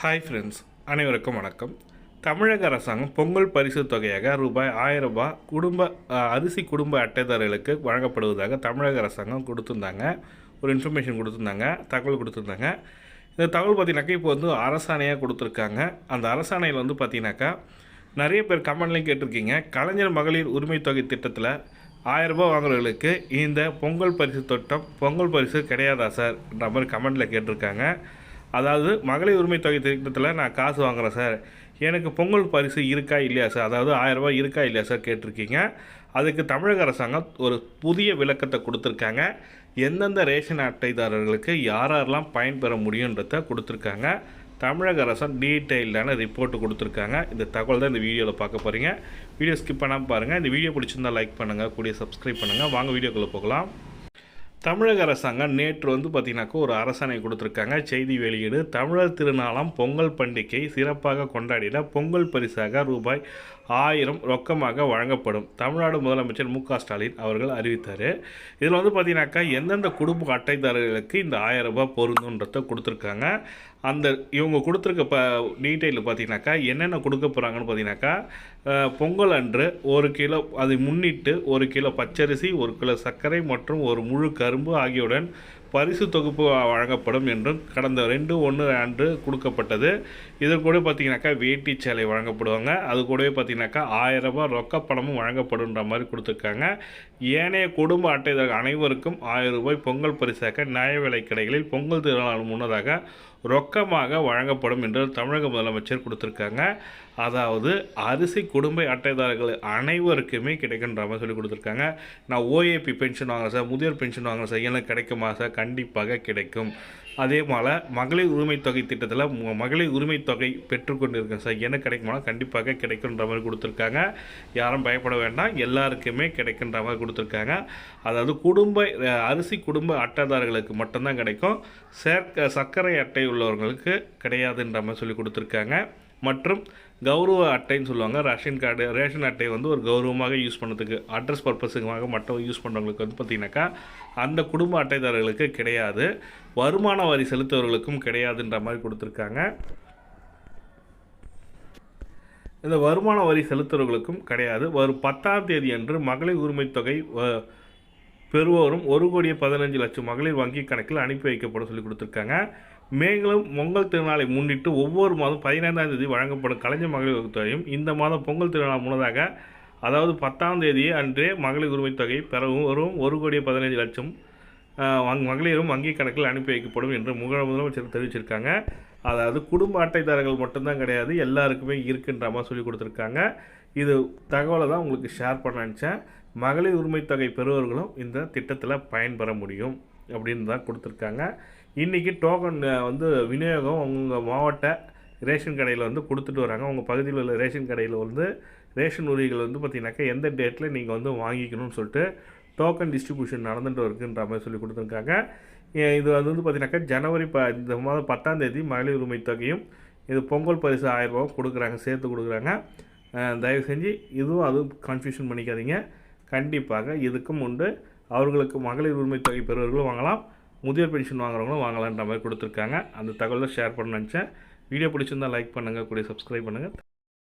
Hi friends அனைவருக்கும் வணக்கம். தமிழக அரசாங்கம் பொங்கல் பரிசு தொகையாக ரூபாய் ஆயிரம் ரூபாய் குடும்ப அரிசி குடும்ப அட்டைதாரர்களுக்கு வழங்கப்படுவதாக தமிழக அரசாங்கம் கொடுத்துருந்தாங்க. ஒரு இன்ஃபர்மேஷன் கொடுத்துருந்தாங்க தகவல் கொடுத்துருந்தாங்க. இந்த தகவல் பார்த்தீங்கன்னாக்கா இப்போ வந்து அரசாணையாக கொடுத்துருக்காங்க. அந்த அரசாணையில் வந்து பார்த்தீங்கன்னாக்கா நிறைய பேர் கமெண்ட்லையும் கேட்டிருக்கீங்க. கலைஞர் மகளிர் உரிமை தொகை திட்டத்தில் ஆயிரம் ரூபாய் வாங்குறவர்களுக்கு இந்த பொங்கல் பரிசு திட்டம் பொங்கல் பரிசு கிடையாதா சார்ன்ற மாதிரி கமெண்ட்டில் கேட்டிருக்காங்க. அதாவது மகளிர் உரிமை தொகை திட்டத்தில் நான் காசு வாங்குறேன் சார். எனக்கு பொங்கல் பரிசு இருக்கா இல்லையா சார்? அதாவது ஆயிரம் இருக்கா இல்லையா சார் கேட்டிருக்கீங்க. அதுக்கு தமிழக அரசாங்கம் ஒரு புதிய விளக்கத்தை கொடுத்துருக்காங்க. எந்தெந்த ரேஷன் அட்டைதாரர்களுக்கு யாரெல்லாம் பயன்பெற முடியுன்றத கொடுத்துருக்காங்க. தமிழக அரசன் டீட்டெயில்டான ரிப்போர்ட்டு கொடுத்துருக்காங்க. இந்த தகவல் தான் இந்த வீடியோவில் பார்க்க போகிறீங்க வீடியோ ஸ்கிப் பண்ணாமல் பாருங்கள் இந்த வீடியோ பிடிச்சிருந்தா லைக் பண்ணுங்கள் கூடிய சப்ஸ்கிரைப் பண்ணுங்கள் வாங்க வீடியோக்குள்ளே போகலாம். தமிழக அரசாங்கம் நேற்று வந்து பார்த்தீங்கன்னாக்கா ஒரு அரசாணை கொடுத்துருக்காங்க. செய்தி வெளியீடு தமிழர் திருநாளாம் பொங்கல் பண்டிகை சிறப்பாக கொண்டாடிட பொங்கல் பரிசாக ரூபாய் ஆயிரம் ரொக்கமாக வழங்கப்படும் தமிழ்நாடு முதலமைச்சர் மு ஸ்டாலின் அவர்கள் அறிவித்தார். இதில் வந்து பார்த்தீங்கன்னாக்கா எந்தெந்த குடும்ப அட்டைதாரர்களுக்கு இந்த ஆயிரம் ரூபாய் பொருந்துன்றத கொடுத்துருக்காங்க. அந்த இவங்க கொடுத்துருக்க ப டீட்டெயிலில் பார்த்தீங்கன்னாக்கா என்னென்ன கொடுக்க போகிறாங்கன்னு பார்த்தீங்கன்னாக்கா பொங்கல் அன்று ஒரு கிலோ அதை முன்னிட்டு ஒரு கிலோ பச்சரிசி ஒரு கிலோ சர்க்கரை மற்றும் ஒரு முழு கரும்பு ஆகியவுடன் பரிசு தொகுப்பு வழங்கப்படும் என்றும் கடந்த ரெண்டு ஒன்று அன்று கொடுக்கப்பட்டது. இது கூட பார்த்தீங்கன்னாக்கா வேட்டி சேலை வழங்கப்படுவாங்க. அது கூடவே பார்த்தீங்கன்னாக்கா ஆயிரம் ரூபாய் ரொக்க பணமும் வழங்கப்படுன்ற மாதிரி கொடுத்துருக்காங்க. ஏனைய குடும்ப அட்டைதாரர் அனைவருக்கும் ஆயிரம் ரூபாய் பொங்கல் பரிசாக நியாய விலை கடைகளில் பொங்கல் திருநாள் முன்னதாக ரொக்கமாக வழங்கப்படும் என்று தமிழக முதலமைச்சர் கொடுத்துருக்காங்க. அதாவது அரிசி குடும்ப அட்டைதாரர்கள் அனைவருக்குமே கிடைக்கின்ற மாதிரி சொல்லி கொடுத்துருக்காங்க. நான் ஓஏபி பென்ஷன் வாங்குறேன் சார் முதியோர் பென்ஷன் வாங்குறேன் சார் எனக்கு கிடைக்குமா சார்? கண்டிப்பாக கிடைக்கும். அதே போல் மகளிர் உரிமை தொகை திட்டத்தில் மகளிர் உரிமை தொகை பெற்றுக்கொண்டு இருக்கேன் சார் என்ன கிடைக்குமா கண்டிப்பாக கிடைக்குன்ற மாதிரி கொடுத்துருக்காங்க. யாரும் பயப்பட வேண்டாம். எல்லாருக்குமே கிடைக்குன்ற மாதிரி கொடுத்துருக்காங்க. அதாவது குடும்ப அரிசி குடும்ப அட்டைதாரர்களுக்கு மட்டும்தான் கிடைக்கும். சேர்க்க சர்க்கரை அட்டை உள்ளவர்களுக்கு கிடையாதுன்ற மாதிரி சொல்லி கொடுத்துருக்காங்க. மற்றும் கௌரவ அட்டைன்னு சொல்லுவாங்க. ரேஷன் கார்டு ரேஷன் அட்டை வந்து ஒரு கௌரவமாக யூஸ் பண்ணதுக்கு அட்ரஸ் பர்பஸுக்காக மட்டும் யூஸ் பண்ணுறவங்களுக்கு வந்து பார்த்திங்கனாக்கா அந்த குடும்ப அட்டைதாரர்களுக்கு கிடையாது. வருமான வரி செலுத்துவர்களுக்கும் கிடையாதுன்ற மாதிரி கொடுத்துருக்காங்க. இந்த வருமான வரி செலுத்துறவர்களுக்கும் கிடையாது. வரும் பத்தாம் தேதி அன்று மகளிர் உரிமை தொகை வ- பெறுவோரும் ஒரு கோடியே பதினஞ்சு லட்சம் மகளிர் வங்கி கணக்கில் அனுப்பி வைக்கப்படும் சொல்லி கொடுத்துருக்காங்க. மேலும் பொங்கல் திருநாளை முன்னிட்டு ஒவ்வொரு மாதம் பதினைந்தாம் தேதி வழங்கப்படும் கலைஞர் மகளிர் தொகையும் இந்த மாதம் பொங்கல் திருநாள் முன்னதாக அதாவது பத்தாம் தேதி அன்றே மகளிர் உரிமை தொகை பெறவும் வரும் ஒரு கோடியே பதினைஞ்சு லட்சம் மகளிரும் வங்கி கணக்கில் அனுப்பி வைக்கப்படும் என்று முக முதலமைச்சர் தெரிவிச்சிருக்காங்க. அதாவது குடும்ப அட்டைதாரர்கள் மட்டும்தான் கிடையாது எல்லாருக்குமே இருக்குன்ற மாதிரி சொல்லி கொடுத்துருக்காங்க. இது தகவலை தான் உங்களுக்கு ஷேர் பண்ண நினச்சேன். மகளிர் உரிமை தொகை பெறுவர்களும் இந்த திட்டத்தில் பயன்பெற முடியும் அப்படின்னு தான் கொடுத்துருக்காங்க. இன்றைக்கி டோக்கன் வந்து விநியோகம் உங்கள் மாவட்ட ரேஷன் கடையில் வந்து கொடுத்துட்டு வராங்க. உங்கள் பகுதியில் உள்ள ரேஷன் கடையில் வந்து ரேஷன் உரிகள் வந்து பார்த்தீங்கன்னாக்கா எந்த டேட்டில் நீங்கள் வந்து வாங்கிக்கணும்னு சொல்லிட்டு டோக்கன் டிஸ்ட்ரிபியூஷன் நடந்துகிட்டு இருக்குன்ற மாதிரி சொல்லி கொடுத்துருக்காங்க. இது அது வந்து பார்த்தீங்கன்னாக்கா ஜனவரி ப இந்த மாதம் பத்தாம் தேதி மகளிர் உரிமை தொகையும் இது பொங்கல் பரிசு ஆயிரம் ரூபாய் கொடுக்குறாங்க சேர்த்து கொடுக்குறாங்க. தயவு செஞ்சு இதுவும் அதுவும் கன்ஃபியூஷன் பண்ணிக்காதீங்க. கண்டிப்பாக இதுக்கும் உண்டு. அவர்களுக்கு மகளிர் உரிமை தொகை பெறுவர்களும் வாங்கலாம். முதியோர் பென்ஷன் வாங்குறவங்களும் வாங்கலான்ற மாதிரி கொடுத்துருக்காங்க. அந்த தகவலை ஷேர் பண்ண நினச்சேன். வீடியோ பிடிச்சிருந்தா லைக் பண்ணுங்கள் கூட சப்ஸ்கிரைப் பண்ணுங்கள்